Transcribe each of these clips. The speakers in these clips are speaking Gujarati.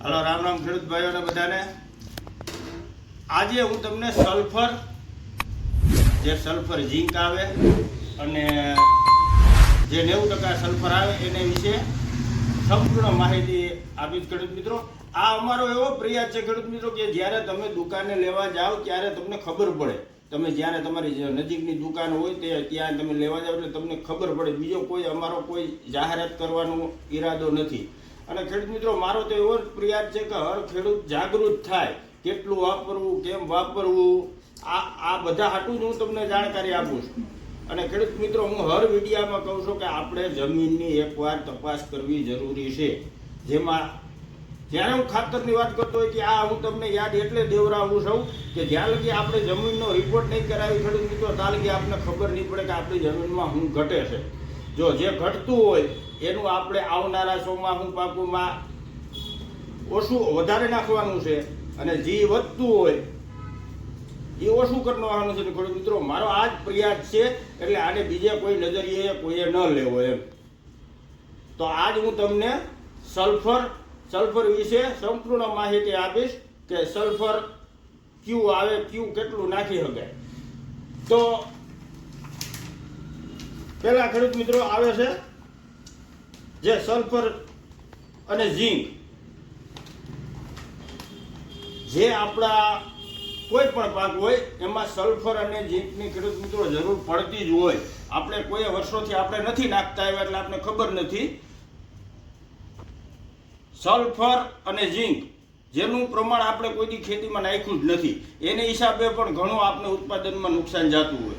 હલો, રામ રામ ખેડૂત ભાઈઓને બધાને. આજે હું તમને સલ્ફર, જે સલ્ફર ઝીંક આવે અને જે નેવું ટકા સલ્ફર આવે એને વિશે સંપૂર્ણ માહિતી આપીશ ખેડૂત મિત્રો. આ અમારો એવો પ્રયાસ છે ખેડૂત મિત્રો કે જ્યારે તમે દુકાને લેવા જાઓ ત્યારે તમને ખબર પડે. તમે જ્યારે તમારી નજીકની દુકાન હોય તે ત્યાં તમે લેવા જાઓ એટલે તમને ખબર પડે. બીજો કોઈ, અમારો કોઈ જાહેરાત કરવાનો ઈરાદો નથી. અને ખેડૂત મિત્રો, મારો તો એવો જ પ્રયાસ છે કે હર ખેડૂત જાગૃત થાય. કેટલું વાપરવું, કેમ વાપરવું, આ આ બધા હાટું જ હું તમને જાણકારી આપું છું. અને ખેડૂત મિત્રો, હું હર વિડીયામાં કહું છું કે આપણે જમીનની એકવાર તપાસ કરવી જરૂરી છે. જેમાં, જ્યારે હું ખાતરની વાત કરતો હોય કે આ હું તમને યાદ એટલે દેવરાવું છું કે જ્યાં લગી આપણે જમીનનો રિપોર્ટ નહીં કરાવી, ખેડૂત મિત્રો, ત્યાં લગી આપણને ખબર નહીં પડે કે આપણી જમીનમાં હું ઘટે છે. જો જે ઘટતું હોય, એનું આપણે આવનારા ચોમાસું પાકુમાં ઓછું વધારે નાખવાનું છે અને જે વધતું હોય, એ ઓછું કરી નાખવાનું છે. ખેડૂત મિત્રો, મારો આ જ પ્રયાસ છે, એટલે આને બીજે કોઈ નજરિયે કોઈએ ન લેવો એમ. તો આજ હું તમને સલ્ફર સલ્ફર વિશે સંપૂર્ણ માહિતી આપીશ કે સલ્ફર ક્યુ આવે, ક્યુ કેટલું નાખી શકાય. તો પહેલા ખેડૂત મિત્રો આવે છે, જે સલ્ફર અને ઝીંક, જે આપણા કોઈ પણ પાક હોય, એમાં સલ્ફર અને ઝીંકની ખેડૂત મિત્રો જરૂર પડતી જ હોય. આપણે કોઈ વર્ષોથી આપણે નથી નાખતા આવ્યા એટલે આપણે ખબર નથી. સલ્ફર અને ઝીંક, જેનું પ્રમાણ આપણે કોઈની ખેતીમાં નાખ્યું જ નથી. એને હિસાબે પણ ઘણું આપણે ઉત્પાદનમાં નુકસાન જતું હોય.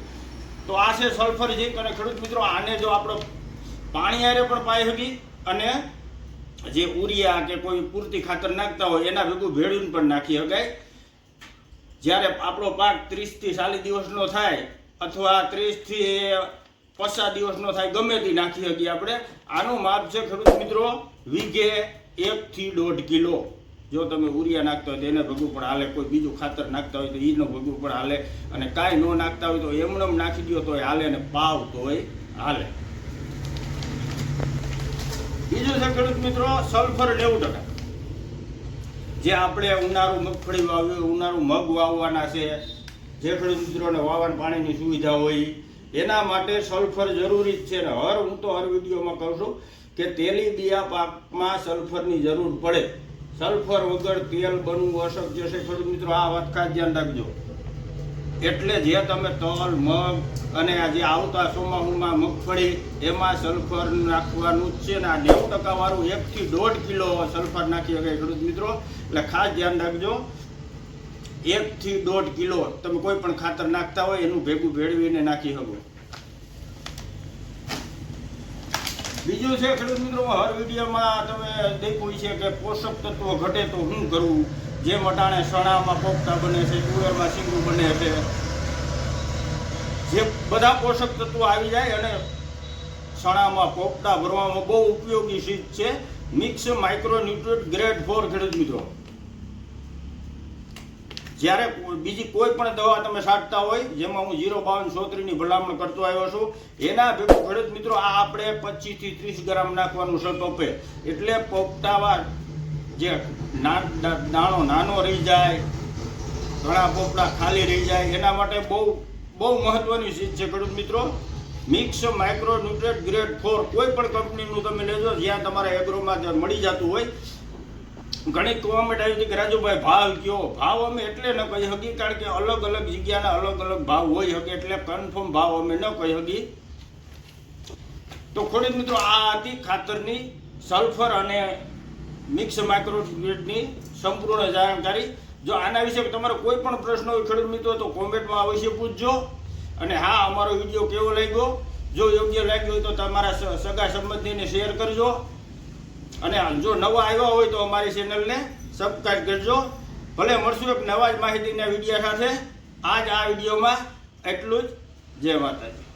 તો આ છે સલ્ફર ઝીંક અને ખેડૂત મિત્રો, આને જો આપણે પાણી આરે પણ પાઈ શકી અને જે ઉરિયા કે કોઈ પૂરતી ખાતર નાખતા હોય, એના ભેગું ભેળવીને પણ નાખી શકાય. જ્યારે આપણો પાક ત્રીસથી ચાલીસ દિવસનો થાય અથવા ત્રીસથી પચાસ દિવસનો થાય, ગમે તે નાખી શકીએ આપણે. આનું માપ છે ખેડૂત મિત્રો, વીઘે એકથી દોઢ કિલો. જો તમે ઉરિયા નાખતા હોય તો એને ભગવું પણ હાલે, કોઈ બીજું ખાતર નાખતા હોય તો એનો ભગવું પણ હાલે. અને કાંઈ ન નાખતા હોય તો એમનેમ નાખી દો તો હાલે અને પાવ તોય હાલે. બીજું છે ખેડૂત મિત્રો સલ્ફર નેવું ટકા. જે આપણે ઉનાળું મગફળી વાવ્યું ઉનાળુ મગ વાવવાના છે. જે ખેડૂત મિત્રોને વાવન પાણીની સુવિધા હોય, એના માટે સલ્ફર જરૂરી જ છે. ને હર હું તો હર વિડીયોમાં કહું છું કે તેલી બિયા પાકમાં સલ્ફરની જરૂર પડે. સલ્ફર વગર તેલ બનવું અશક્ય છે. ખેડૂત મિત્રો, આ વાત ખાસ ધ્યાન રાખજો. એટલે જે તમે તલ, મગ અને આ જે આવતા ચોમાસુમાં મગફળી, એમાં સલ્ફર નાખવાનું છે ને. આ નેવું ટકાવાળું એકથી દોઢ કિલો સલ્ફર નાખી શકાય ખેડૂત મિત્રો. એટલે ખાસ ધ્યાન રાખજો. એકથી દોઢ કિલો તમે કોઈ પણ ખાતર નાખતા હોય, એનું ભેગું ભેળવીને નાખી શકો. બીજું છે ખેડૂત મિત્રો, હર વિડીયોમાં તમે દેખ્યું છે કે પોષક તત્વો ઘટે તો શું કરવું જે મટાણે સણામાં પોપટા બને છે, તુવેરમાં સિંગું બને છે. જે બધા પોષક તત્વો આવી જાય અને સણામાં પોપટા ભરવામાં બહુ ઉપયોગી ચીજ છે. મિક્સ માઇક્રોન્યુટ્રિટ ગ્રેડ ફોર ખેડૂત મિત્રો. જ્યારે બીજી કોઈ પણ દવા તમે છાંટતા હોય, જેમાં હું જીરો બાવન સોત્રીની ભલામણ કરતો આવ્યો છું, એના ભેગું ખેડૂત મિત્રો, આ આપણે પચીસથી ત્રીસ ગ્રામ નાખવાનું છે ટોપે એટલે પોપટાવા જે દાણો નાનો રહી જાય, ઘણા પોપડા ખાલી રહી જાય, એના માટે બહુ બહુ મહત્વની ચીજ છે ખેડૂત મિત્રો. Mix micro nutrient grade four કોઈ પણ કંપનીનું તમે લેજો, જ્યાં તમારા એગ્રોમાં મળી જતું હોય. ઘણી માટે આવી હતી કે રાજુભાઈ, ભાવ કયો? ભાવ અમે એટલે ન કહી શકી કારણ કે અલગ અલગ જગ્યાના અલગ અલગ ભાવ હોય શકે એટલે કન્ફર્મ ભાવ અમે ન કહી શકી તો ખેડૂત મિત્રો, આ હતી ખાતરની સલ્ફર અને મિક્સ માઇક્રોગ્રેડની સંપૂર્ણ જાણકારી. જો આના વિશે તમારો કોઈ પણ પ્રશ્ન હોય ખેડૂત મિત્રો, તો કોમેન્ટમાં અવશ્ય પૂછજો. અને હા, અમારો વીડિયો કેવો લાગ્યો? જો યોગ્ય લાગ્યો હોય તો તમારા સગા સંબંધીને શેર કરજો. અને જો નવા આવ્યા હોય તો અમારી ચેનલને સબસ્ક્રાઈબ કરજો. ભલે મળશું એક નવા જ માહિતીના વીડિયો સાથે. આજ આ વિડીયોમાં એટલું જ. જય માતાજી.